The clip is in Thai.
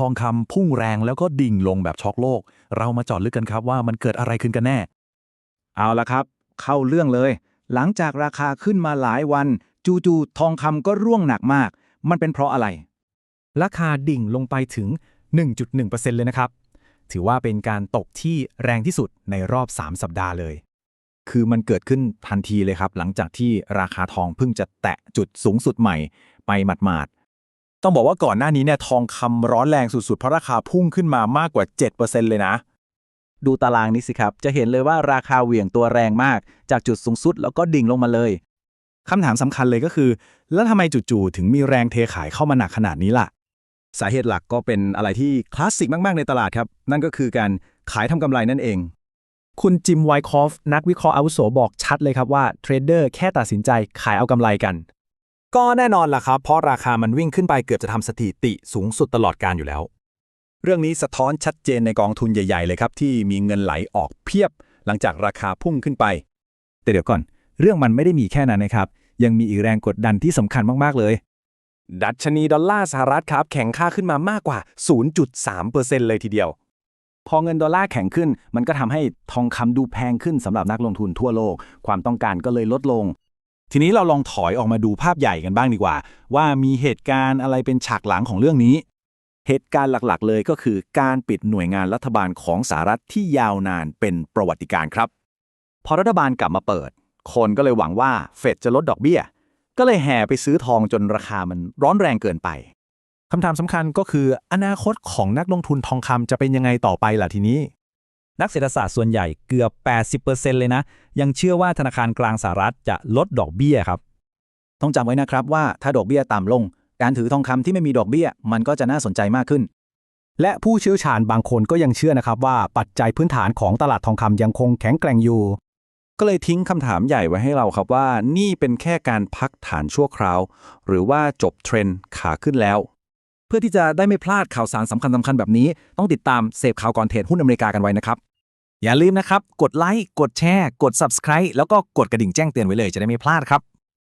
ทองคำพุ่งแรงแล้วก็ดิ่งลงแบบช็อกโลก เรามาจอดลึกกันครับว่ามันเกิดอะไรขึ้นกันแน่ เอาละครับ เข้าเรื่องเลย หลังจากราคาขึ้นมาหลายวัน จู่ๆทองคำก็ร่วงหนักมาก มันเป็นเพราะอะไร ราคาดิ่งลงไปถึง 1.1%เลยนะครับ ถือว่าเป็นการตกที่แรงที่สุดในรอบ 3 สัปดาห์เลย คือมันเกิดขึ้นทันทีเลยครับ หลังจากที่ราคาทองเพิ่งจะแตะจุดสูงสุดใหม่ไปหมาดๆ ต้องบอกว่าก่อนหน้านี้เนี่ยทองคำร้อนแรงสุดๆ เพราะราคาพุ่งขึ้นมามากกว่า 7%เลยนะ ดูตารางนี้สิครับ จะเห็นเลยว่าราคาเหวี่ยงตัวแรงมาก จากจุดสูงสุดแล้วก็ดิ่งลงมาเลยคำถามสำคัญเลยก็คือ แล้วทำไมจู่ๆถึงมีแรงเทขายเข้ามาหนักขนาดนี้ล่ะ สาเหตุหลักก็เป็นอะไรที่คลาสสิกมากๆในตลาดครับ นั่นก็คือการขายทำกำไรนั่นเอง คุณจิมไวคอฟนักวิเคราะห์อาวุโสบอกชัดเลยครับว่าเทรดเดอร์แค่ตัดสินใจขายเอากำไรกัน ก็แน่นอนล่ะครับ เพราะราคามันวิ่งขึ้นไปเกือบจะทำสถิติสูงสุดตลอดการอยู่แล้ว เรื่องนี้สะท้อนชัดเจนในกองทุนใหญ่ ๆ เลยครับ ที่มีเงินไหลออกเพียบ หลังจากราคาพุ่งขึ้นไป แต่เดี๋ยวก่อน เรื่องมันไม่ได้มีแค่นั้นนะครับ ยังมีอีกแรงกดดันที่สำคัญมาก ๆ เลย ดัชนีดอลลาร์สหรัฐครับ แข็งค่าขึ้นมามากกว่า 0.3%เลยทีเดียว พอเงินดอลลาร์แข็งขึ้น มันก็ทำให้ทองคำดูแพงขึ้นสำหรับนักลงทุนทั่วโลก ความต้องการก็เลยลดลง ทีนี้เราลองถอยออกมาดูภาพใหญ่กันบ้างดีกว่า ว่ามีเหตุการณ์อะไรเป็นฉากหลังของเรื่องนี้ เหตุการณ์หลักๆ เลยก็คือการปิดหน่วยงานรัฐบาลของสหรัฐที่ยาวนานเป็นประวัติการครับ พอรัฐบาลกลับมาเปิด คนก็เลยหวังว่าเฟดจะลดดอกเบี้ย ก็เลยแห่ไปซื้อทองจนราคามันร้อนแรงเกินไปคำถามสำคัญก็คืออนาคตของนักลงทุนทองคำจะเป็นยังไงต่อไปล่ะทีนี้ นักเศรษฐศาสตร์ส่วนใหญ่เกือบ 80%เลยนะ ยังเชื่อว่าธนาคารกลางสหรัฐจะลดดอกเบี้ยครับ ต้องจำไว้นะครับว่าถ้าดอกเบี้ยต่ำลง การถือทองคำที่ไม่มีดอกเบี้ย มันก็จะน่าสนใจมากขึ้น และผู้เชี่ยวชาญบางคนก็ยังเชื่อนะครับว่าปัจจัยพื้นฐานของตลาดทองคำยังคงแข็งแกร่งอยู่ ก็เลยทิ้งคำถามใหญ่ไว้ให้เราครับว่า นี่เป็นแค่การพักฐานชั่วคราว หรือว่าจบเทรนด์ขาขึ้นแล้วเพื่อที่จะได้ไม่พลาดข่าวสารสำคัญสำคัญแบบนี้ ต้องติดตามเสพข่าวก่อนเทรดหุ้นอเมริกากันไว้นะครับ อย่าลืมนะครับ กดไลค์ กดแชร์ กด Subscribe แล้วก็กดกระดิ่งแจ้งเตือนไว้เลยจะได้ไม่พลาดครับ